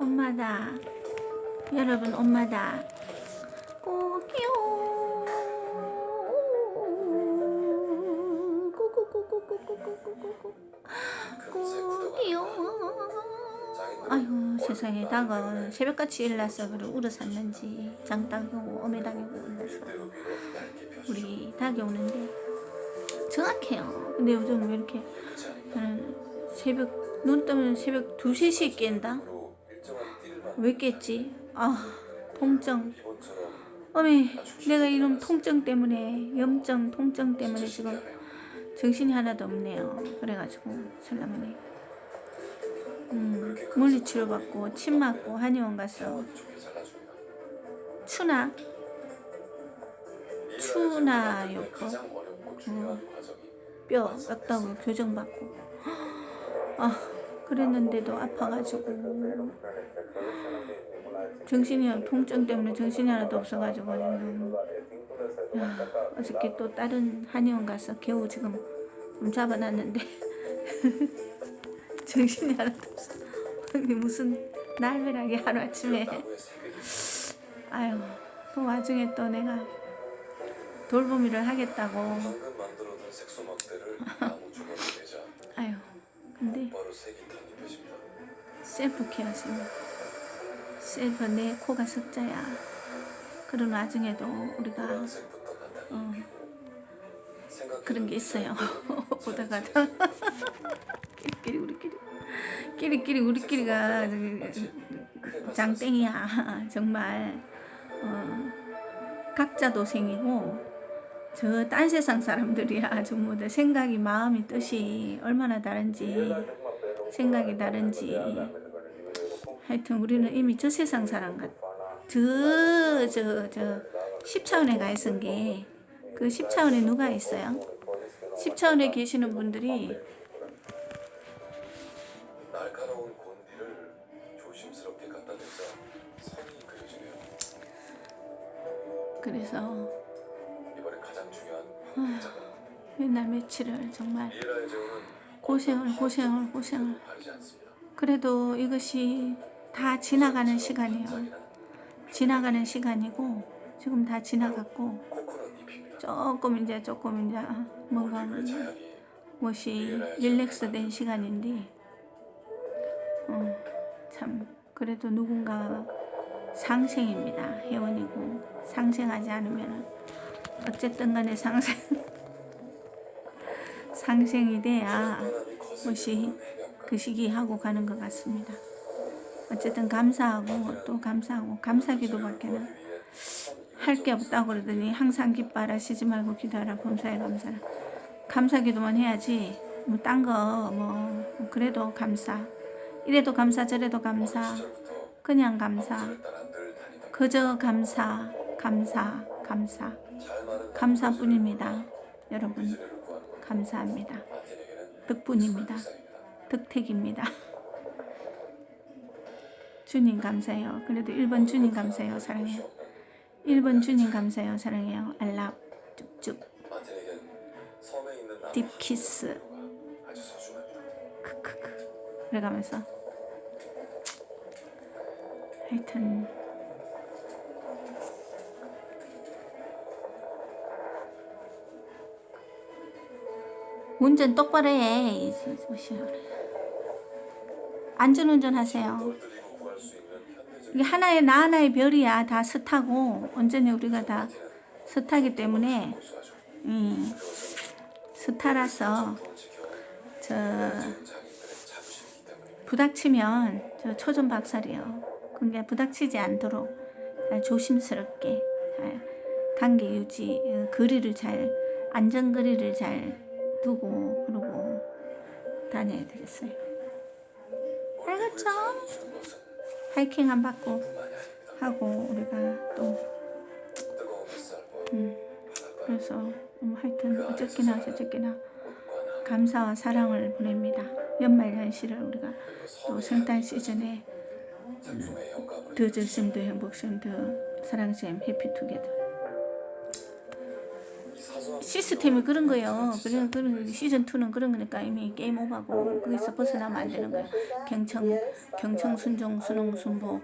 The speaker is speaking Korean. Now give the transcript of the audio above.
엄마다. 여러분 엄마다. 꼬기요. 꼬기요. 아유 세상에 다가 새벽같이 일어나서 그래 울어 샀는지 장닭이고 어메닭이고 울어서 우리 닭이 오는데 정확해요. 근데 요즘 왜 이렇게 저는 새벽 눈 뜨면 새벽 2, 3시에 깬다? 왜 깼지? 아 통증. 어메 내가 이놈 통증 때문에 염증 통증 때문에 지금 정신이 하나도 없네요. 그래가지고 설라문에 음, 물리치료 받고 침 맞고 한의원 가서. 추나? 추나 요법 음, 뼈 뼈다고 교정받고. 아 그랬는데도 아파가지고. 정신이 통증 때문에 정신이 하나도 없어가지고 지금. 야, 어저께 또 다른 한의원 가서 겨우 지금 좀 잡아놨는데. 정신이 하나도 없어. 무슨 날벼락이 하루아침에. 아유 그 와중에 또 내가 돌보미를 하겠다고 바로 세기탄이 되십니다. 셀프 케어지 셀프 내 코가 석자야. 그런 와중에도 우리가 어, 그런 게 있어요. 보다가도. 끼리끼리 우리끼리. 끼리끼리 우리끼리가 저기 장땡이야. 정말. 어, 각자 도생이고 저 딴 세상 사람들이야. 전부 다 생각이 마음이 뜻이 얼마나 다른지 생각이 다른지 하여튼 우리는 이미 저 세상 사람 같저 저 저 10차원에 가 있은 게 그 10차원에 누가 있어요? 10차원에 계시는 분들이 그래서 맨날 아, 며칠을 정말 고생을 고생을 고생을. 그래도 이것이 다 지나가는 시간이에요. 지나가는 시간이고 지금 다 지나갔고. 조금 이제 조금 이제 뭔가 그 자약이 무엇이 릴렉스된 시간인데 어, 참 그래도 누군가 상생입니다. 회원이고 상생하지 않으면 어쨌든 간에 상생 상생이 돼야 해변가 그 시기 하고 가는 것 같습니다. 어쨌든 감사하고 또 감사하고 감사기도밖에는 할 게 없다고 그러더니 항상 기뻐하라 쉬지 말고 기도하라 범사에 감사라. 감사기도만 해야지 뭐 딴 거 뭐 그래도 감사 이래도 감사 저래도 감사 그냥 감사 그저 감사 감사 감사. 감사뿐입니다 여러분 감사합니다. 일상입니다. 덕택입니다. 주님 감사해요. 그래도 1번 주님 감사해요. 사랑해요. 1번 주님 감사해요. 사랑해요. 알랍 쭉쭉. 딥키스. 크크크. 그래가면서. 하여튼 운전 똑바로 해 안전운전 하세요 이게 하나의 나 하나의 별이야 다 스타고 온전히 우리가 다 스타기 때문에. 음, 스타라서 저. 부닥치면 저 초전 박살이요. 그러니까 부닥치지 않도록 잘 조심스럽게 잘 관계 유지 어, 거리를 잘 안전 거리를 잘 두고 그러고 다녀야 되겠어요. 알겠죠? 하이킹 뿐만이 아닙니다. 하고 우리가 또 음, 그래서 음, 하여튼 꽃과 나무, 감사와 사랑을 보냅니다. 연말 연시를 우리가 또 성탄 시즌에 영감을 더 절심도 행복심 더 사랑심 해피투게더 시스템이 그런 거예요. 그런 그런 시즌 2는 그런 거니까 이미 게임 오버고 거기서 벗어나면 안 되는 거예요. 경청 경청 순종 순홍 순보